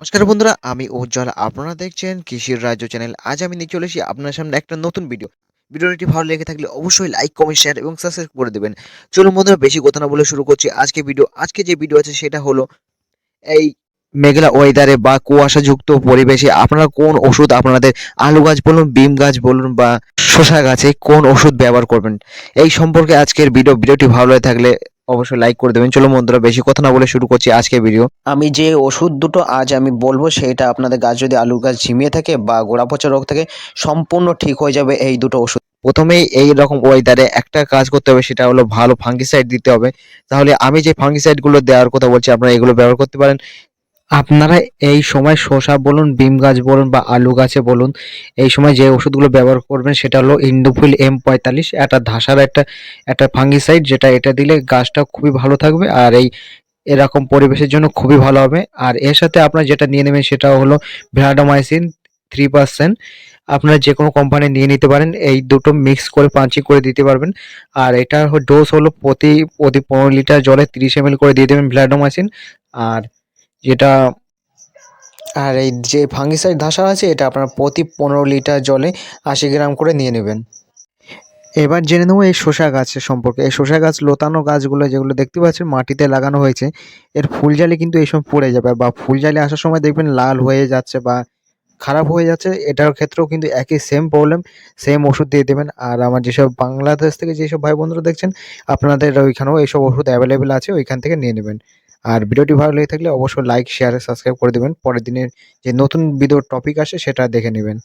নমস্কার বন্ধুরা, আমি উজ্জ্বল। আপনারা দেখছেন কৃষির রাজ্য চ্যানেল। আজ আমি নিয়ে চলে এসেছি আপনার সামনে একটা নতুন ভিডিও ভিডিওটি ভালো লেগে থাকলে অবশ্যই লাইক কমেন্ট শেয়ার এবং সাবস্ক্রাইব করে দেবেন। চলুন বন্ধুরা, বেশি কথা না বলে শুরু করছি আজকে ভিডিও আজকে যে ভিডিও আছে সেটা হলো এই মেঘলা ওয়েদারে বা কুয়াশাযুক্ত পরিবেশে আপনারা কোন ওষুধ আপনাদের আলু গাছ বলুন, বিম গাছ বলুন বা শসা গাছে কোন ওষুধ ব্যবহার করবেন? এই সম্পর্কে আজকের ভিডিও ভিডিওটি ভালো লেগে থাকলে অবশ্যই লাইক করে দেবেন। চলো বন্ধুরা বেশি কথা না বলে শুরু করছি আজকে ভিডিও আমি যে ওষুধ দুটো আজ আমি বলব সেটা আপনাদের গাছ যদি আলুর গাছ ঝিমিয়ে থাকে বা গোড়া পচা রোগ থাকে সম্পূর্ণ ঠিক হয়ে যাবে এই দুটো ওষুধ। প্রথমেই এই রকম ওয়েদারে একটা কাজ করতে হবে সেটা হলো ভালো ফাঙ্গিসাইড দিতে হবে। তাহলে আমি যে ফাঙ্গিসাইডগুলো দেওয়ার কথা বলছি আপনারা এগুলো ব্যবহার করতে পারেন। আপনারা এই সময় শসা বলুন, বিম গাছ বলুন বা আলু গাছে বলুন, এই সময় যে ওষুধগুলো ব্যবহার করবেন সেটা হলো ইন্ডোফিল এম পঁয়তাল্লিশ একটা ধাসার একটা একটা ফাঙ্গিসাইড যেটা এটা দিলে গাছটা খুবই ভালো থাকবে আর এই এরকম পরিবেশের জন্য খুবই ভালো হবে। আর এর সাথে আপনার যেটা নিয়ে নেবেন সেটা হলো ভ্যাডামাইসিন থ্রি পার্সেন্ট আপনারা যে কোনো কোম্পানি নিয়ে নিতে পারেন, এই দুটো মিক্স করে পাঞ্চিং করে দিতে পারবেন। আর এটার ডোজ হলো প্রতি প্রতি পনেরো লিটার জলে তিরিশ এম করে দিয়ে দেবেন ভ্যাডামাইসিন আর যেটা আর এই যে ফাঙ্গিসাইড ধাসা আছে, এটা আপনার প্রতি পনেরো লিটার জলে আশি গ্রাম করে নিয়ে নেবেন। এবার জেনে নেব এই শসা গাছের সম্পর্কে। এই শসা গাছ, লতানো গাছগুলো যেগুলো দেখতে পাচ্ছেন, মাটিতে লাগানো হয়েছে। এর ফুল জালি কিন্তু এই সময় পড়ে যাবে বা ফুল জালি আসার সময় দেখবেন লাল হয়ে যাচ্ছে বা খারাপ হয়ে যাচ্ছে। এটার ক্ষেত্রেও কিন্তু একই সেম প্রবলেম সেম ওষুধ দিয়ে দেবেন। আর আমার যেসব বাংলাদেশ থেকে যেসব ভাই বন্ধুরা দেখছেন, আপনাদের ওইখানেও এইসব ওষুধ অ্যাভেলেবেল আছে, ওইখান থেকে নিয়ে নেবেন। আর ভিডিওটি ভালো লেগে থাকলে অবশ্যই লাইক শেয়ার সাবস্ক্রাইব করে দেবেন। পরের দিনের যে নতুন ভিডিওর টপিক আসে, সেটা দেখে নেবেন।